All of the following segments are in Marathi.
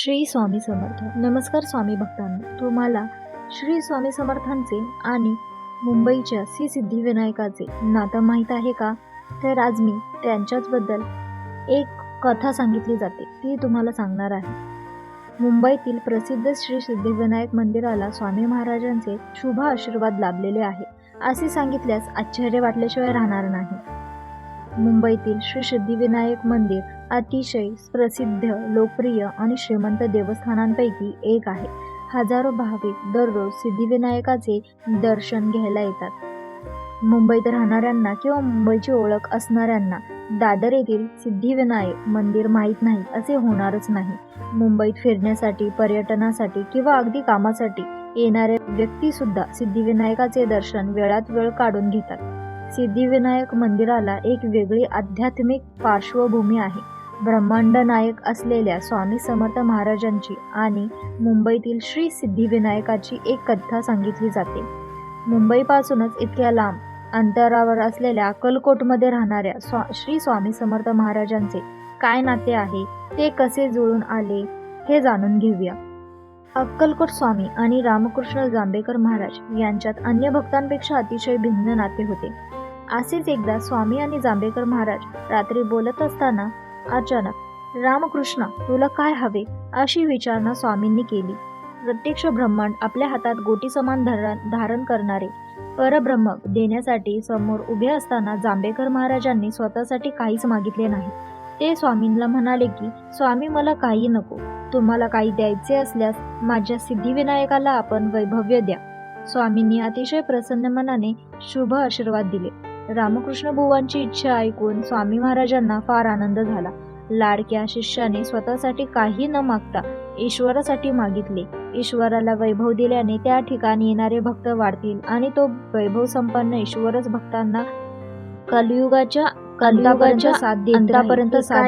श्री स्वामी समर्थ. नमस्कार स्वामी भक्तांना. तुम्हाला श्री स्वामी समर्थांचे आणि मुंबईच्या श्री सिद्धिविनायकाचे नातं माहीत आहे का? तर आज मी त्यांच्याचबद्दल एक कथा सांगितली जाते. ती तुम्हाला सांगणार आहे. मुंबईतील प्रसिद्ध श्री सिद्धिविनायक मंदिराला स्वामी महाराजांचे शुभ आशीर्वाद लाभलेले आहे. असे सांगितल्यास आश्चर्य वाटल्याशिवाय राहणार नाही. मुंबईतील श्री सिद्धिविनायक मंदिर अतिशय प्रसिद्ध लोकप्रिय आणि श्रीमंत देवस्थानांपैकी एक आहे. हजारो भाविक दररोज सिद्धिविनायकाचे दर्शन घ्यायला येतात. मुंबईत राहणाऱ्यांना किंवा मुंबईची ओळख असणाऱ्यांना दादर येथील सिद्धिविनायक मंदिर माहीत नाही असे होणारच नाही. मुंबईत फिरण्यासाठी पर्यटनासाठी किंवा अगदी कामासाठी येणाऱ्या व्यक्तीसुद्धा सिद्धिविनायकाचे दर्शन वेळात वेळ काढून घेतात. सिद्धिविनायक मंदिराला एक वेगळी आध्यात्मिक पार्श्वभूमी आहे. ब्रह्मांड नायक असलेल्या स्वामी समर्थ महाराजांची आणि मुंबईतील श्री सिद्धिविनायकाची एक कथा सांगितली जाते. मुंबईपासूनच इतक्या लांब अंतरावर असलेल्या अक्कलकोटमध्ये राहणाऱ्या स्वा श्री स्वामी समर्थ महाराजांचे काय नाते आहे ते कसे जुळून आले हे जाणून घेऊया. अक्कलकोट स्वामी आणि रामकृष्ण जांभेकर महाराज यांच्यात अन्य भक्तांपेक्षा अतिशय भिन्न नाते होते. असेच एकदा स्वामी आणि जांभेकर महाराज रात्री बोलत असताना अचानक रामकृष्ण तुला काय हवे? अशी विचारणा स्वामींनी केली. प्रत्यक्ष ब्रह्मांड आपल्या हातात गोटी समान धरण धारण करणारे परब्रह्म देण्यासाठी समोर उभे असताना जांभेकर महाराजांनी स्वतःसाठी काहीच मागितले नाही. ते स्वामींना म्हणाले की स्वामी मला काही नको. तुम्हाला काही द्यायचे असल्यास माझ्या सिद्धिविनायकाला आपण वैभव्य द्या. स्वामींनी अतिशय प्रसन्न मनाने शुभ आशीर्वाद दिले. रामकृष्ण बुवांची इच्छा ऐकून स्वामी महाराजांना फार आनंद झाला. लाडक्या शिष्याने स्वतःसाठी काही न मागता ईश्वरासाठी मागितले. ईश्वराला वैभव दिल्याने त्या ठिकाणी येणारे भक्त वाढतील आणि तो वैभव संपन्न ईश्वरच भक्तांना कलियुगाच्या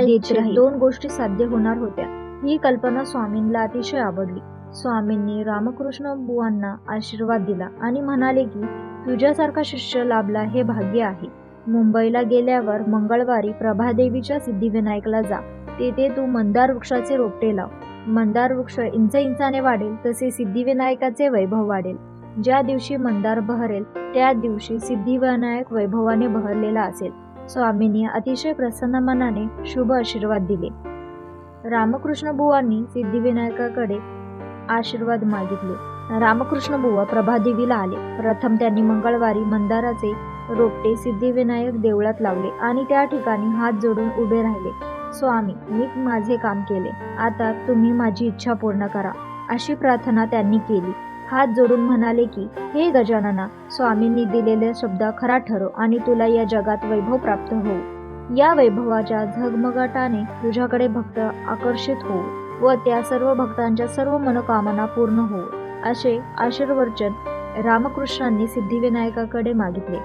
देत राहील? दोन गोष्टी साध्य होणार होत्या. ही कल्पना स्वामींना अतिशय आवडली. स्वामींनी रामकृष्ण बुवांना आशीर्वाद दिला आणि म्हणाले की तुझ्यासारखा शिष्य लाभला हे भाग्य आहे. मुंबईला गेल्यावर मंगळवारी प्रभादेवीच्या सिद्धिविनायकला जा. तेथे तू मंदार वृक्षाचे रोपटे लाव. मंदार वृक्ष इंच इंचाने वाढेल तसे सिद्धिविनायकाचे वैभव वाढेल. ज्या दिवशी मंदार बहरेल त्या दिवशी सिद्धिविनायक वैभवाने बहरलेला असेल. स्वामींनी अतिशय प्रसन्न मनाने शुभ आशीर्वाद दिले. रामकृष्ण बुवांनी सिद्धिविनायकाकडे आशीर्वाद मागितले. रामकृष्ण बुवा प्रभादेवीला आले. प्रथम त्यांनी मंगळवारी मंदाराचे रोपटे सिद्धिविनायक देवळात लावले आणि त्या ठिकाणी हात जोडून उभे राहिले. स्वामी मी माझे काम केले. आता तुम्ही माझी इच्छा पूर्ण करा. अशी प्रार्थना त्यांनी केली. हात जोडून म्हणाले की हे गजानना स्वामींनी दिलेले शब्द खरा ठरो आणि तुला या जगात वैभव प्राप्त होऊ. या वैभवाच्या झगमगाटाने तुझ्याकडे भक्त आकर्षित होऊ. व त्या सर्व भक्तांच्या सर्व मनोकामना पूर्ण होऊ असे आशीर्वचन रामकृष्णांनी सिद्धिविनायकाकडे मागितले.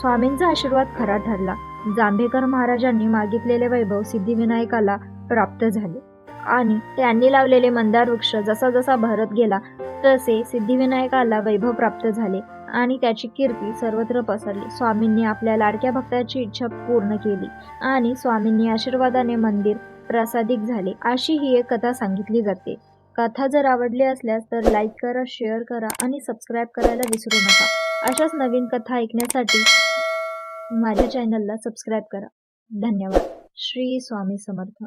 स्वामींचा आशीर्वाद खरा ठरला. जांभेकर महाराजांनी मागितलेले वैभव सिद्धिविनायकाला प्राप्त झाले. आणि त्यांनी लावलेले मंदार वृक्ष जसा जसा भरत गेला तसे सिद्धिविनायकाला वैभव प्राप्त झाले आणि त्याची कीर्ती सर्वत्र पसरली. स्वामींनी आपल्या लाडक्या भक्ताची इच्छा पूर्ण केली आणि स्वामींनी आशीर्वादाने मंदिर प्रासादिक झाले. अशी ही एक कथा सांगितली जाते. कथा जर आवडली असल्यास तर लाईक करा शेअर करा आणि सबस्क्राईब करायला विसरू नका. अशाच नवीन कथा ऐकण्यासाठी माझ्या चॅनलला सबस्क्राईब करा. धन्यवाद. श्री स्वामी समर्थ.